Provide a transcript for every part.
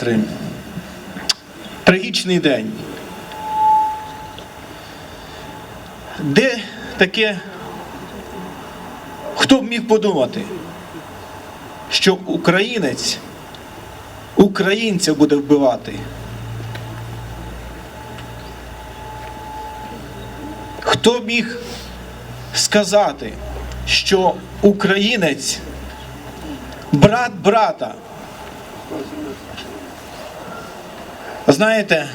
Три. Трагічний день. Де таке, хто б міг подумати, що українець українця буде вбивати? Хто міг сказати, що українець, брат брата, Знаєте,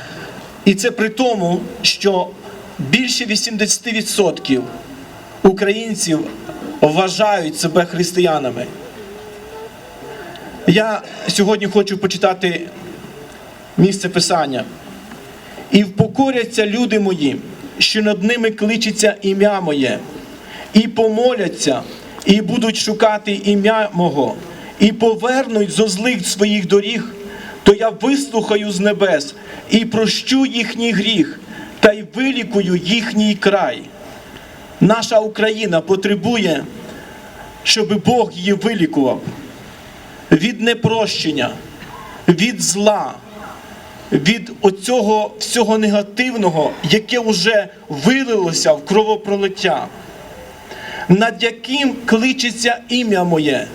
і це при тому, що більше 80% українців вважають себе християнами. Я сьогодні хочу почитати місце Писання. І впокоряться люди мої, що над ними кличеться ім'я моє, і помоляться, і будуть шукати ім'я мого, і повернуть зо злих своїх доріг, то я вислухаю з небес і прощу їхній гріх, та й вилікую їхній край. Наша Україна потребує, щоб Бог її вилікував від непрощення, від зла, від оцього всього негативного, яке вже вилилося в кровопролиття, над яким кличеться ім'я моє.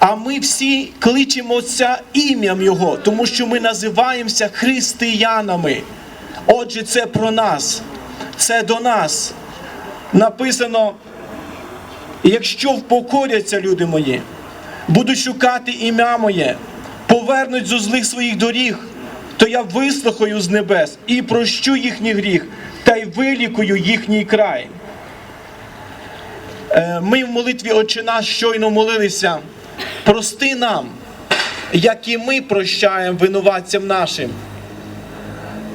А ми всі кличемося ім'ям Його, тому що ми називаємося християнами. Отже, це про нас, це до нас. Написано, якщо впокоряться люди мої, будуть шукати ім'я моє, повернуть зо злих своїх доріг, то я вислухаю з небес і прощу їхній гріх, та й вилікую їхній край. Е, Ми в молитві Отче наш щойно молилися. Прости нам, як і ми прощаємо винуватцям нашим.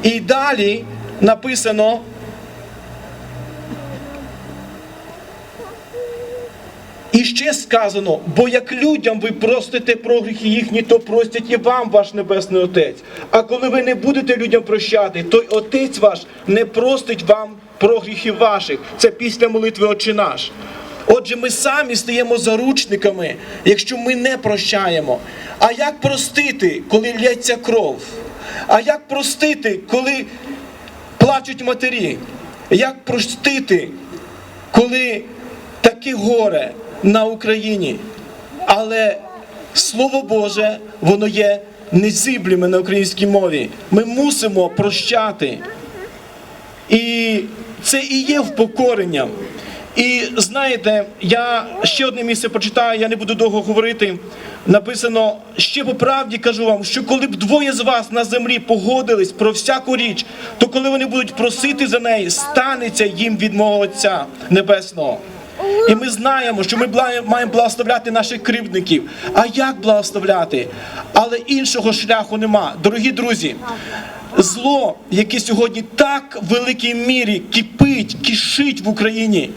І далі написано. І ще сказано, бо як людям ви простите прогріхи їхні, то простять і вам ваш Небесний Отець. А коли ви не будете людям прощати, то й Отець ваш не простить вам прогріхів ваших. Це після молитви Отче наш. Отже, ми самі стаємо заручниками, якщо ми не прощаємо. А як простити, коли лється кров? А як простити, коли плачуть матері? Як простити, коли таке горе на Україні? Але Слово Боже, воно є незибліме на українській мові. Ми мусимо прощати. І це і є впокоренням. І знаєте, я ще одне місце почитаю, я не буду довго говорити. Написано, ще по правді кажу вам, що коли б двоє з вас на землі погодились про всяку річ, то коли вони будуть просити за неї, станеться їм від мого Отця Небесного. І ми знаємо, що ми маємо благословляти наших кривдників. А як благословляти? Але іншого шляху нема. Дорогі друзі, зло, яке сьогодні так в великій мірі кипить, кишить в Україні.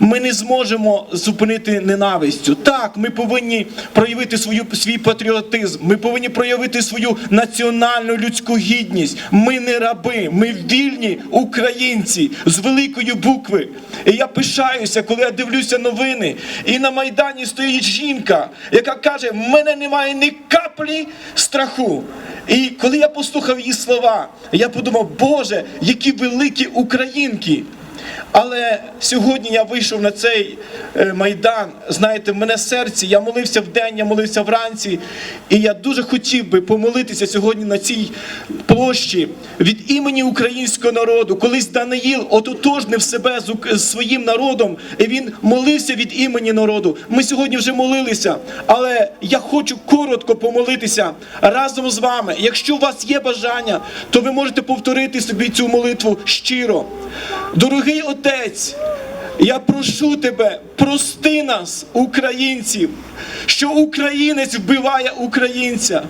Ми не зможемо зупинити ненавистю. Так, ми повинні проявити свою свій патріотизм. Ми повинні проявити свою національну людську гідність. Ми не раби, ми вільні українці з великої букви. І я пишаюся, коли я дивлюся новини, і на майдані стоїть жінка, яка каже: в мене немає ні каплі страху. І коли я послухав її слова, я подумав, Боже, які великі українки. Але сьогодні я вийшов на цей е, майдан. Знаєте, в мене серці, я молився вдень, я молився вранці. І я дуже хотів би помолитися сьогодні на цій площі від імені українського народу. Колись Даниїл ототожнив себе з своїм народом, і він молився від імені народу. Ми сьогодні вже молилися, але я хочу коротко помолитися разом з вами. Якщо у вас є бажання, то ви можете повторити собі цю молитву щиро. Дорогий Отець, я прошу тебе, прости нас, українців, що українець вбиває українця.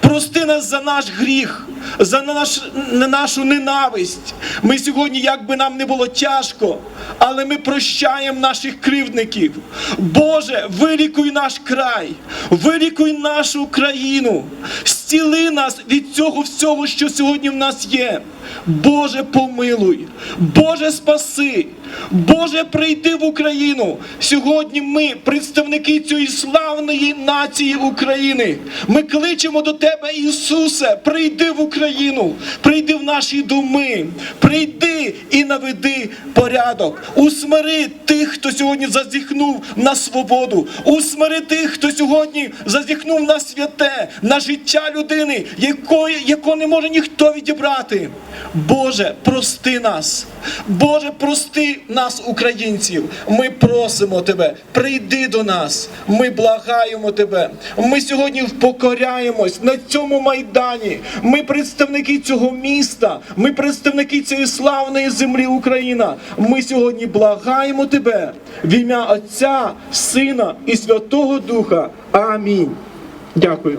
Прости нас за наш гріх, за наш, нашу ненависть. Ми сьогодні, як би нам не було тяжко, але ми прощаємо наших кривдників. Боже, вилікуй наш край, вилікуй нашу країну, зціли нас від цього всього, що сьогодні в нас є. Боже, помилуй, Боже, спаси, Боже, прийди в Україну. Сьогодні ми, представники цієї славної нації України, ми кличемо до тебе, Ісусе, прийди в Україну, прийди в наші доми, прийди і наведи порядок. Усмири тих, хто сьогодні зазіхнув на свободу. Усмири тих, хто сьогодні зазіхнув на святе, на життя людини, якої, яко не може ніхто відібрати. Боже, прости нас. Боже, прости нас, українців. Ми просимо Тебе, прийди до нас. Ми благаємо Тебе. Ми сьогодні впокоряємось на цьому майдані. Ми представники цього міста. Ми представники цієї славної землі Україна. Ми сьогодні благаємо Тебе в ім'я Отця, Сина і Святого Духа. Амінь. Дякую.